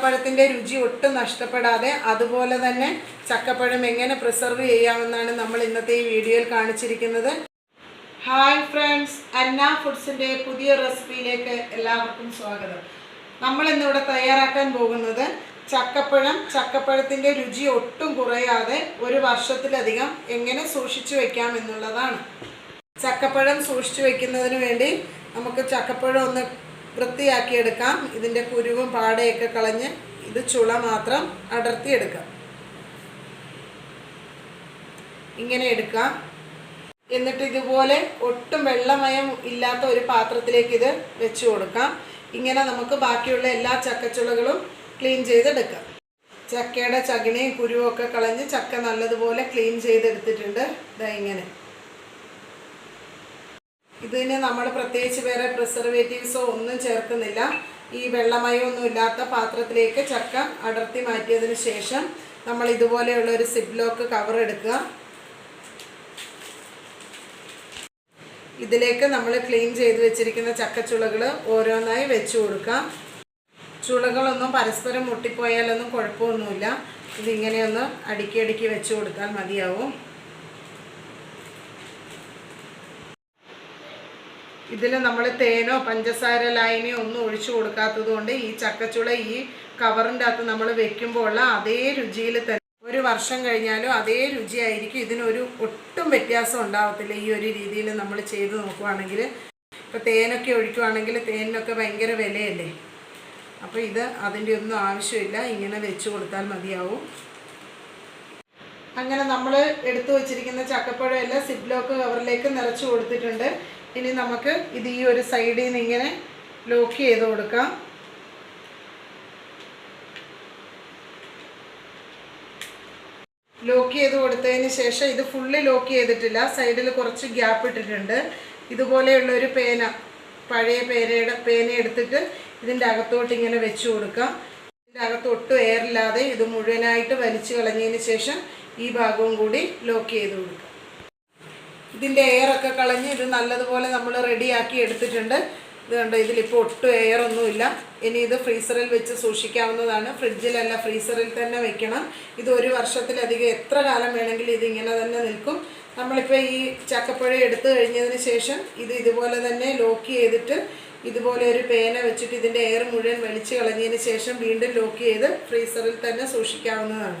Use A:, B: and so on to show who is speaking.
A: ചക്കപ്പഴത്തിന്റെ രുചി ഒട്ടും നഷ്ടപ്പെടാതെ അതുപോലെ തന്നെ ചക്കപ്പഴം എങ്ങനെ പ്രിസർവ് ചെയ്യാമെന്നാണ് നമ്മൾ ഇന്നത്തെ ഈ വീഡിയോയിൽ കാണിച്ചിരിക്കുന്നത്. ഹായ് ഫ്രണ്ട്സ് അന്ന ഫുഡ്സിന്റെ പുതിയ റെസിപ്പിയിലേക്ക് എല്ലാവർക്കും സ്വാഗതം. നമ്മൾ ഇന്നിവിടെ തയ്യാറാക്കാൻ പോകുന്നത് ചക്കപ്പഴം ചക്കപ്പഴത്തിന്റെ രുചി ഒട്ടും കുറയാതെ ഒരു വർഷത്തിലധികം എങ്ങനെ സൂക്ഷിച്ചു വയ്ക്കാം എന്നുള്ളതാണ്. ചക്കപ്പഴം സൂക്ഷിച്ചു വയ്ക്കുന്നതിന് വേണ്ടി നമുക്ക് ചക്കപ്പഴം ഒന്ന് വൃത്തിയാക്കിയെടുക്കാം. ഇതിന്റെ കുരുവും പാടയൊക്കെ കളഞ്ഞ് ഇത് ചുള മാത്രം അടർത്തിയെടുക്കാം. ഇങ്ങനെ എടുക്കാം. എന്നിട്ട് ഇതുപോലെ ഒട്ടും വെള്ളമയം ഇല്ലാത്ത ഒരു പാത്രത്തിലേക്ക് ഇത് വെച്ച് കൊടുക്കാം. ഇങ്ങനെ നമുക്ക് ബാക്കിയുള്ള എല്ലാ ചക്കച്ചുളകളും ക്ലീൻ ചെയ്തെടുക്കാം. ചക്കയുടെ ചകിണിയും കുരുവും ഒക്കെ കളഞ്ഞ് ചക്ക നല്ലതുപോലെ ക്ലീൻ ചെയ്തെടുത്തിട്ടുണ്ട്. ഇതാ ഇങ്ങനെ. ഇതിന് നമ്മൾ പ്രത്യേകിച്ച് വേറെ പ്രിസർവേറ്റീവ്സോ ഒന്നും ചേർക്കുന്നില്ല. ഈ വെള്ളമയമൊന്നും ഇല്ലാത്ത പാത്രത്തിലേക്ക് ചക്ക അടർത്തി മാറ്റിയതിന് ശേഷം നമ്മൾ ഇതുപോലെയുള്ള ഒരു സിപ്ലോക്ക് കവർ എടുക്കുക. ഇതിലേക്ക് നമ്മൾ ക്ലീൻ ചെയ്ത് വെച്ചിരിക്കുന്ന ചക്കച്ചുളകൾ ഓരോന്നായി വെച്ചു കൊടുക്കാം ചുളകളൊന്നും പരസ്പരം മുട്ടിപ്പോയാലൊന്നും കുഴപ്പമൊന്നുമില്ല. ഇതിങ്ങനെയൊന്ന് അടുക്കി അടുക്കി വെച്ച് കൊടുത്താൽ മതിയാവും. ഇതിൽ നമ്മൾ തേനോ പഞ്ചസാര ലൈനോ ഒന്നും ഒഴിച്ചു കൊടുക്കാത്തത് കൊണ്ട് ഈ ചക്കച്ചുള ഈ കവറിന്റെ അകത്ത് നമ്മൾ വെക്കുമ്പോൾ ഉള്ള അതേ രുചിയിൽ തന്നെ ഒരു വർഷം കഴിഞ്ഞാലും അതേ രുചിയായിരിക്കും. ഇതിനൊരു ഒട്ടും വ്യത്യാസം ഉണ്ടാവത്തില്ല ഈ ഒരു രീതിയിൽ നമ്മൾ ചെയ്ത് നോക്കുവാണെങ്കിൽ ഇപ്പോൾ തേനൊക്കെ ഒഴിക്കുവാണെങ്കിൽ തേനിനൊക്കെ ഭയങ്കര വിലയല്ലേ? അപ്പോൾ ഇത് അതിന്റെ ഒന്നും ആവശ്യമില്ല. ഇങ്ങനെ വെച്ച് കൊടുത്താൽ മതിയാവും. അങ്ങനെ നമ്മൾ എടുത്തു വച്ചിരിക്കുന്ന ചക്കപ്പഴം എല്ലാം സിബ്ലോക്ക് കവറിലേക്ക് നിറച്ച് കൊടുത്തിട്ടുണ്ട്. ഇനി നമുക്ക് ഇത് ഈ ഒരു സൈഡിൽ നിന്ന് ഇങ്ങനെ ലോക്ക് ചെയ്ത് കൊടുക്കാം. ലോക്ക് ചെയ്ത് കൊടുത്തതിന് ശേഷം ഇത് ഫുള്ള് ലോക്ക് ചെയ്തിട്ടില്ല. സൈഡിൽ കുറച്ച് ഗ്യാപ്പ് ഇട്ടിട്ടുണ്ട്. ഇതുപോലെയുള്ള ഒരു പേന പഴയ പേനയുടെ പേന എടുത്തിട്ട് ഇതിന്റെ അകത്തോട്ട് ഇങ്ങനെ വെച്ച് കൊടുക്കാം. ഇതിന്റെ അകത്ത് ഒട്ടും എയറില്ലാതെ ഇത് മുഴുവനായിട്ട് വലിച്ചു കളഞ്ഞതിന് ശേഷം ഈ ഭാഗവും കൂടി ലോക്ക് ചെയ്ത് കൊടുക്കാം. ഇതിന്റെ എയറൊക്കെ കളഞ്ഞ് ഇത് നല്ലതുപോലെ നമ്മൾ റെഡിയാക്കി എടുത്തിട്ടുണ്ട്. ഇത് കണ്ടോ ഇതിലിപ്പോൾ ഒട്ടും എയർ ഒന്നുമില്ല ഇനി ഇത് ഫ്രീസറിൽ വെച്ച് സൂക്ഷിക്കാവുന്നതാണ്. ഫ്രിഡ്ജിലല്ല ഫ്രീസറിൽ തന്നെ വെക്കണം. ഇത് ഒരു വർഷത്തിലധികം എത്ര കാലം വേണമെങ്കിലും ഇത് ഇങ്ങനെ തന്നെ നിൽക്കും. നമ്മളിപ്പോൾ ഈ ചക്കപ്പഴം എടുത്തു കഴിഞ്ഞതിന് ശേഷം ഇത് ഇതുപോലെ തന്നെ ലോക്ക് ചെയ്തിട്ട് ഇതുപോലെ ഒരു പേന വെച്ചിട്ട് ഇതിന്റെ എയർ മുഴുവൻ വലിച്ചു കളഞ്ഞതിന് ശേഷം വീണ്ടും ലോക്ക് ചെയ്ത് ഫ്രീസറിൽ തന്നെ സൂക്ഷിക്കാവുന്നതാണ്.